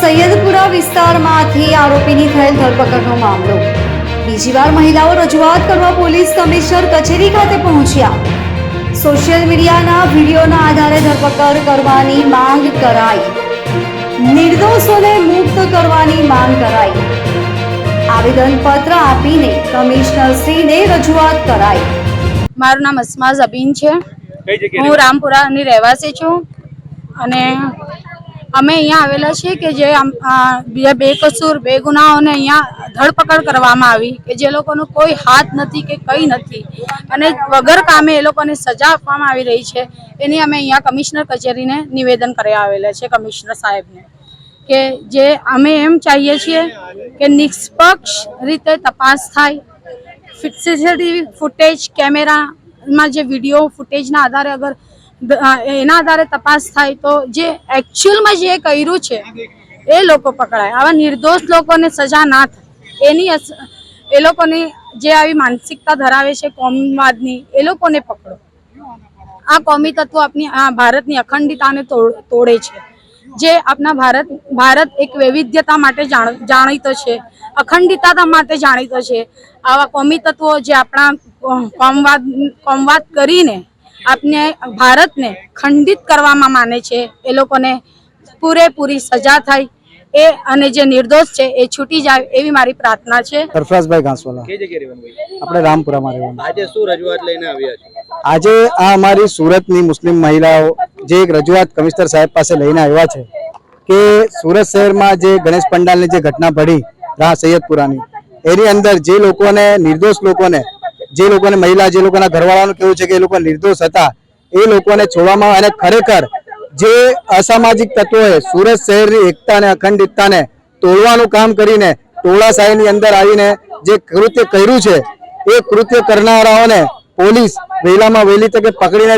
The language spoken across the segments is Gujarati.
સૈયદપુરા વિસ્તારમાંથી આરોપીની થયેલ ધરપકડનો મામલો. બીજી વાર મહિલાઓ રજૂઆત કરવા પોલીસ કમિશનર કચેરી ખાતે પહોંચ્યા. સોશિયલ મીડિયાના વિડીયોના આધારે ધરપકડ કરવાની માંગ કરાઈ. નિર્દોષોને મુક્ત કરવાની માંગ કરાઈ. આવેદનપત્ર આપીને કમિશનરશ્રીને રજૂઆત કરાઈ. મારું નામ અસ્મા જબીન છે. હું રામપુરાની રહેવાસી છું અને અમે અહીંયા આવેલા છીએ કે જે બે બેકસૂર બે ગુનાઓને અહીંયા ધરપકડ કરવામાં આવી કે જે લોકોનો કોઈ હાથ નથી કે કંઈ નથી. અને વગર કામે એ લોકોને સજા આપવામાં આવી રહી છે. એની અમે અહીંયા કમિશનર કચેરીને નિવેદન કર્યા આવેલા છે કમિશનર સાહેબને કે જે અમે એમ ચાહીએ છીએ કે નિષ્પક્ષ રીતે તપાસ થાય. સીસીટીવી ફૂટેજ કેમેરામાં જે વીડિયો ફૂટેજના આધારે અગર એના આધારે તપાસ થાય તો જે એકચ્યુઅલમાં જે કર્યું છે, એ લોકો પકડાય. આવા નિર્દોષ લોકોને સજા ના થાય. એની એ લોકોની જે આવી માનસિકતા ધરાવે છે કોમવાદની, એ લોકોને પકડો. આ કોમી તત્વો આપની, આ ભારતની અખંડિતાને તોડ- છે. જે આપણા ભારત ભારત એક વૈવિધ્યતા માટે જાણ- જાણીતો છે, અખંડિતતા માટે જાણીતો છે. આવા કોમી તત્વો જે આપણા કોમવાદ કોમવાદ કરીને આપને ભારતને ખંડિત કરવામાં માને છે. એ લોકોને પૂરેપૂરી સજા થાય એ અને જે નિર્દોષ છે એ છૂટી જાય એવી મારી પ્રાર્થના છે. સરફરાજભાઈ ઘાસવાલા આપણે રામપુરામાં રહેવાનું. આજે શું રજૂઆત લઈને આવ્યા છે? આજે આ અમારી સુરતની મુસ્લિમ મહિલાઓ જે એક રજૂઆત કમિશનર સાહેબ પાસે લઈને આવ્યા છે કે સુરત શહેરમાં જે ગણેશ પંડાલની જે ઘટના પડી રાહ સૈયદપુરાની એની અંદર જે લોકોને નિર્દોષ લોકોને જે લોકોને મહિલા, જે લોકોના ઘરવાળાનું કેવું છે કે એ લોકો નિર્દોષ હતા, એ લોકોને છોડવામાં અને ખરેખર જે અસામાજિક તત્વોએ સુરત શહેરની એકતા અને અખંડિતતાને તોડવાનું કામ કરીને ટોળાશાહીની અંદર આવીને જે કૃત્ય કર્યું છે, એ કૃત્ય કરનારાઓને પોલીસ વહેલામાં વહેલી તકે પકડીને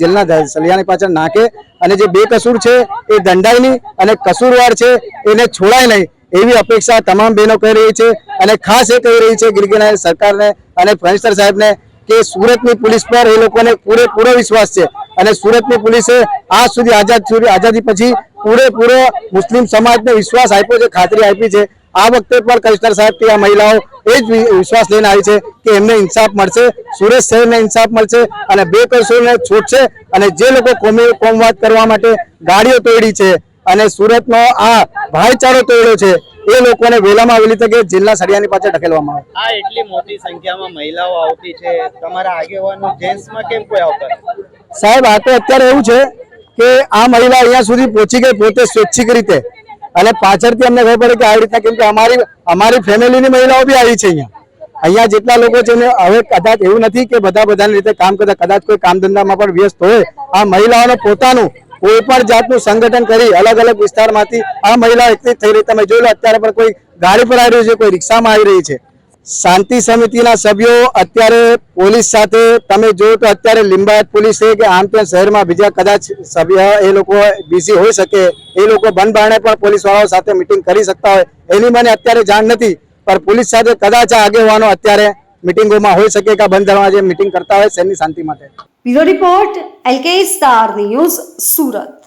જેલના સલિયાની પાછળ નાખે અને જે બેકસૂર છે, એ દંડાય નહીં અને કસૂરવાર છે, એને છોડાય નહીં, એવી અપેક્ષા તમામ બહેનો કહી રહી છે અને ખાસ એ કહી રહી છે ગિરગિના સરકારને અને કમિશનર સાહેબને કે સુરતની પોલીસ પર એ લોકોને પૂરેપૂરો વિશ્વાસ છે. અને સુરતની પોલીસે આજ સુધી આઝાદ આઝાદી પછી પૂરેપૂરો મુસ્લિમ સમાજને વિશ્વાસ આપ્યો છે, ખાતરી આપી છે. આ વખતે પણ કમિશનર સાહેબથી આ મહિલાઓ એ જ વિશ્વાસ લઈને આવી છે કે એમને ઇન્સાફ મળશે, સુરત શહેરને ઇન્સાફ મળશે અને બે કસૂરને છૂટશે અને જે લોકો કોમી, કોમવાદ કરવા માટે ગાડીઓ તોડી છે અને સુરતનો આ ભાઈચારો તોડ્યો છે એ લોકોને વહેલામાં વહેલી તકે જેલના સળિયાની પાછળ ઢકેલવામાં આવે. આ એટલી મોટી સંખ્યામાં મહિલાઓ આવતી છે. તમારા આગેવાનો જેન્ટ્સમાં કેમ કોઈ આવતા સાહેબ આ તો અત્યારે એવું છે કે આ મહિલા અહીંયા સુધી પહોંચી ગઈ પોતે સ્વૈચ્છિક રીતે. અને પાછળથી અમને ખબર પડી કે આવી રીતના કેમ કે અમારી અમારી ફેમિલીની મહિલાઓ બી આવી છે અહીંયા. અહીંયા જેટલા લોકો છે ને હવે કદાચ એવું નથી કે બધા બધાની રીતે કામ કરતા કદાચ કોઈ કામ ધંધામાં પણ વ્યસ્ત હોય. આ મહિલાઓને પોતાનું કોઈ પણ જાતનું સંગઠન કરી અલગ અલગ વિસ્તારમાંથી આ મહિલા એકત્રિત થઈ રહી. તમે જોઈ લો, અત્યારે પણ કોઈ ગાડી પર આવી રહી છે, કોઈ રિક્ષામાં આવી રહી છે. શાંતિ સમિતિના સભ્યો અત્યારે પોલીસ સાથે, તમે જોયું તો અત્યારે લિંબાયત પોલીસ છે કે આમ તેમ શહેરમાં બીજા કદાચ સભ્ય એ લોકો બિઝી હોઈ શકે, એ લોકો બંધબારણે પણ પોલીસ વાળાઓ સાથે મિટિંગ કરી શકતા હોય. એની મને અત્યારે જાણ નથી, પણ પોલીસ સાથે કદાચ આગેવાનો અત્યારે મિટિંગોમાં હોઈ શકે કે બંધ બંધ જે મિટિંગ કરતા હોય શહેરની શાંતિ માટે. Bureau report, LK star news, Surat.